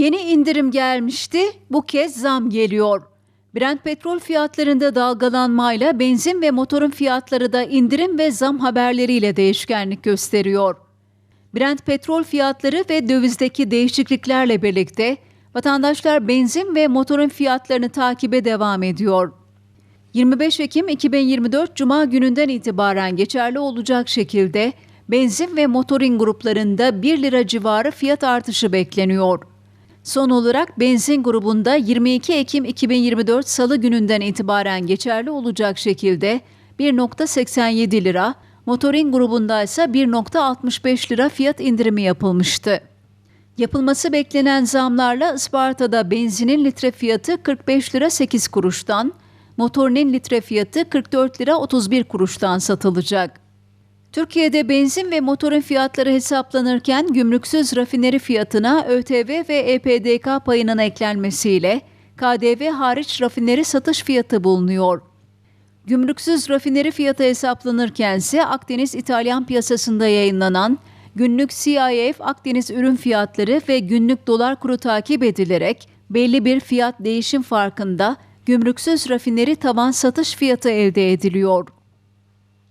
Yeni indirim gelmişti, bu kez zam geliyor. Brent petrol fiyatlarında dalgalanmayla benzin ve motorun fiyatları da indirim ve zam haberleriyle değişkenlik gösteriyor. Brent petrol fiyatları ve dövizdeki değişikliklerle birlikte vatandaşlar benzin ve motorun fiyatlarını takibe devam ediyor. 25 Ekim 2024 Cuma gününden itibaren geçerli olacak şekilde benzin ve motorin gruplarında 1 lira civarı fiyat artışı bekleniyor. Son olarak benzin grubunda 22 Ekim 2024 Salı gününden itibaren geçerli olacak şekilde 1.87 lira, motorin grubunda ise 1.65 lira fiyat indirimi yapılmıştı. Yapılması beklenen zamlarla Isparta'da benzinin litre fiyatı 45 lira 8 kuruştan, motorinin litre fiyatı 44 lira 31 kuruştan satılacak. Türkiye'de benzin ve motorun fiyatları hesaplanırken gümrüksüz rafineri fiyatına ÖTV ve EPDK payının eklenmesiyle KDV hariç rafineri satış fiyatı bulunuyor. Gümrüksüz rafineri fiyatı hesaplanırken ise Akdeniz İtalyan piyasasında yayınlanan günlük CIF Akdeniz ürün fiyatları ve günlük dolar kuru takip edilerek belli bir fiyat değişim farkında gümrüksüz rafineri tavan satış fiyatı elde ediliyor.